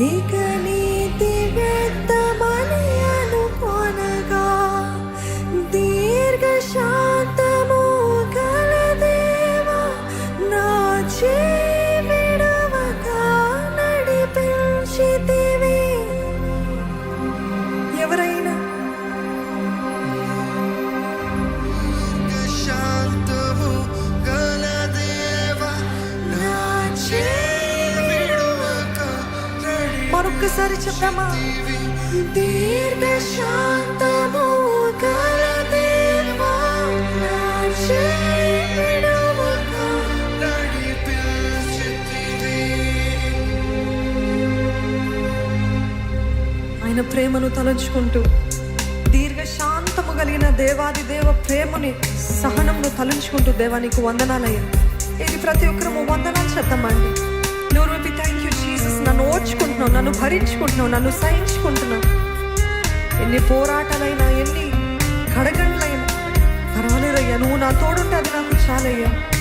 ఇక మరొక్కసారి చెప్దామా దీర్ఘ శాంతము గల దేవా. ఆయన ప్రేమను తలంచుకుంటూ దీర్ఘ శాంతము కలిగిన దేవాది దేవ ప్రేమని సహనమును తలంచుకుంటూ దేవా నీకు వందనాలయ్యా ఇది ప్రతి ఒక్కరము వందనాలు చెప్తామండి ఓర్చుకుంటున్నావు నన్ను భరించుకుంటున్నావు నన్ను సహించుకుంటున్నావు. ఎన్ని పోరాటాలైనా ఎన్ని కడగండ్లైనా. పర్వాలేదయ్యా నువ్వు నా తోడుంటే అది నాకు చాలయ్యా.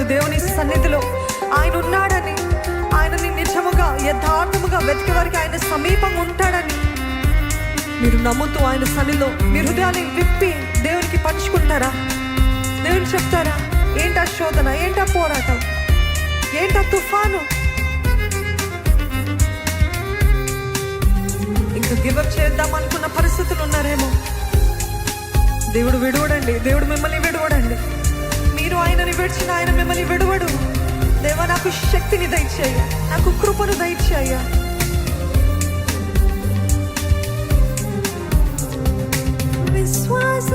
పర్వాలేదు దేవుని సన్నిధిలో. ఆయన ఉన్నాడని ఆయనని నిజముగా యథార్థముగా వెతికే వారికి ఆయన సమీపం ఉంటాడని. మీరు నమ్ముతూ ఆయన సన్నిధిలో మీ హృదయాన్ని విప్పి దేవునికి పంచుకుంటారా? దేవుని చెప్తారా? ఏంటా శోధన? ఏంటా పోరాటం? ఏంటా తుఫాను? ఇంకా గివప్ చేద్దాం అనుకున్న పరిస్థితులు ఉన్నారేమో. దేవుడు విడువడండి. దేవుడు మిమ్మల్ని విడువడండి. మీరు ఆయనని విడిచిన ఆయన మిమ్మల్ని విడువడు. దేవా నాకు శక్తిని దయచేయ. నాకు కృపను దయచేయ. విశ్వాస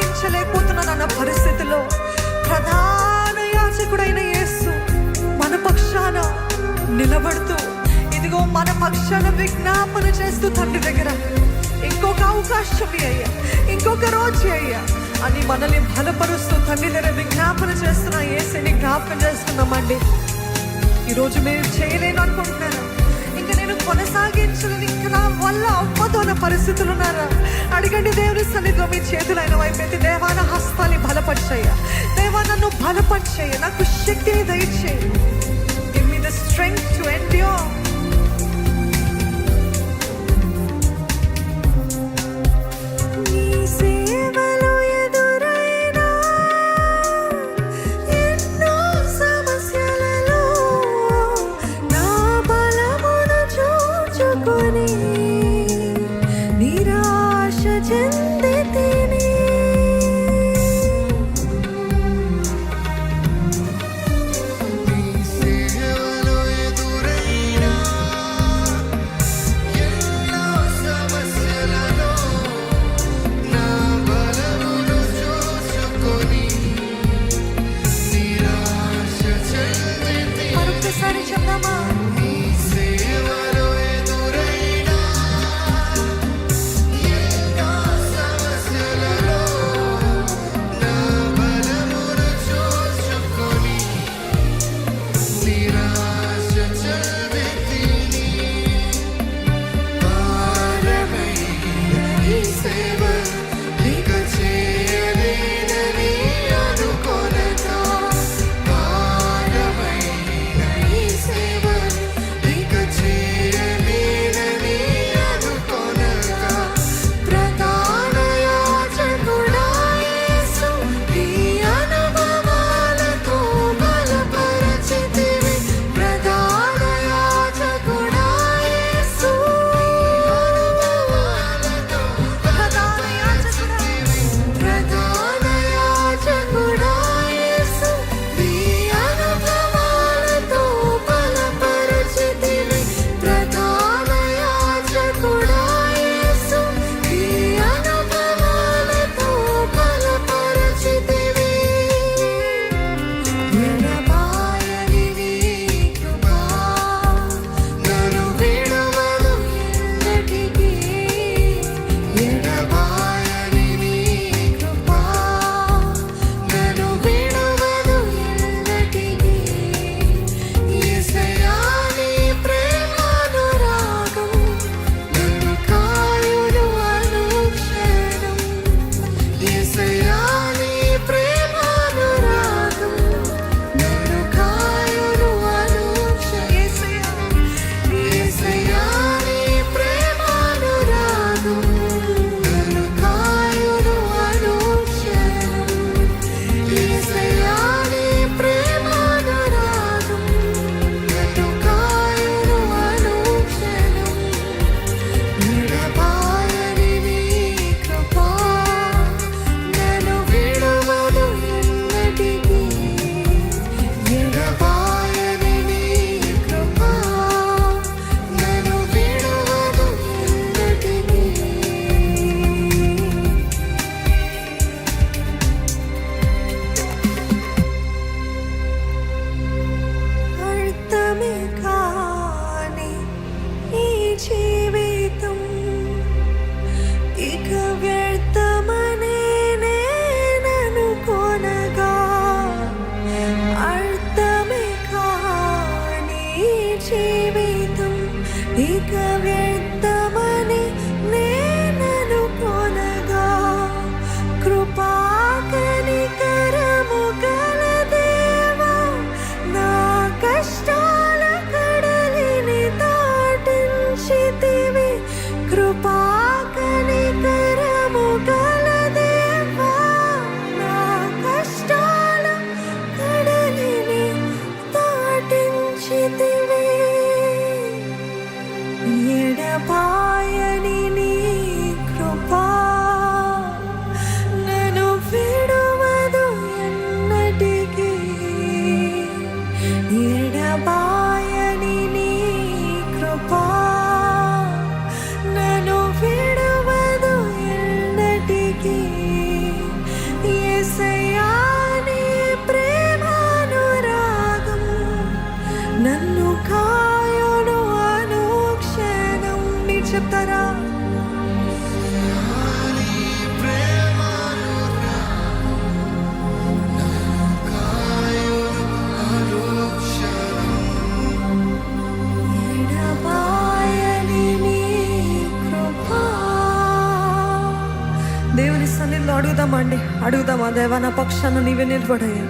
సాగించలేకపోతున్నానన్న పరిస్థితిలో ప్రధాన యాచకుడైన యేసు మన పక్షాన నిలబడుతూ ఇదిగో మన పక్షాన విజ్ఞాపన చేస్తూ తండ్రి దగ్గర ఇంకొక అవకాశం అయ్యా ఇంకొక రోజు అయ్యా అని మనల్ని బలపరుస్తూ తండ్రి దగ్గర విజ్ఞాపన చేస్తున్న ఏసీని జ్ఞాపకం చేస్తున్నామండి ఈరోజు మీరు చేయలేను అనుకుంటున్నాను కొనసాగించలేను ఇంకా నా వల్ల అవ్వదు అన్న పరిస్థితులు ఉన్నారా అడగండి దేవుని సన్నిధిలో మీ చేతులైన వైపెత్తి దేవాన హస్తాన్ని బలపరిచయ్యా. దేవా నన్ను బలపరిచయ్య. నాకు శక్తిని దయచేయి give me the strength to endure अधिकव्यक्त దేవా నా పక్షాన నీవే నిలబడయ్యా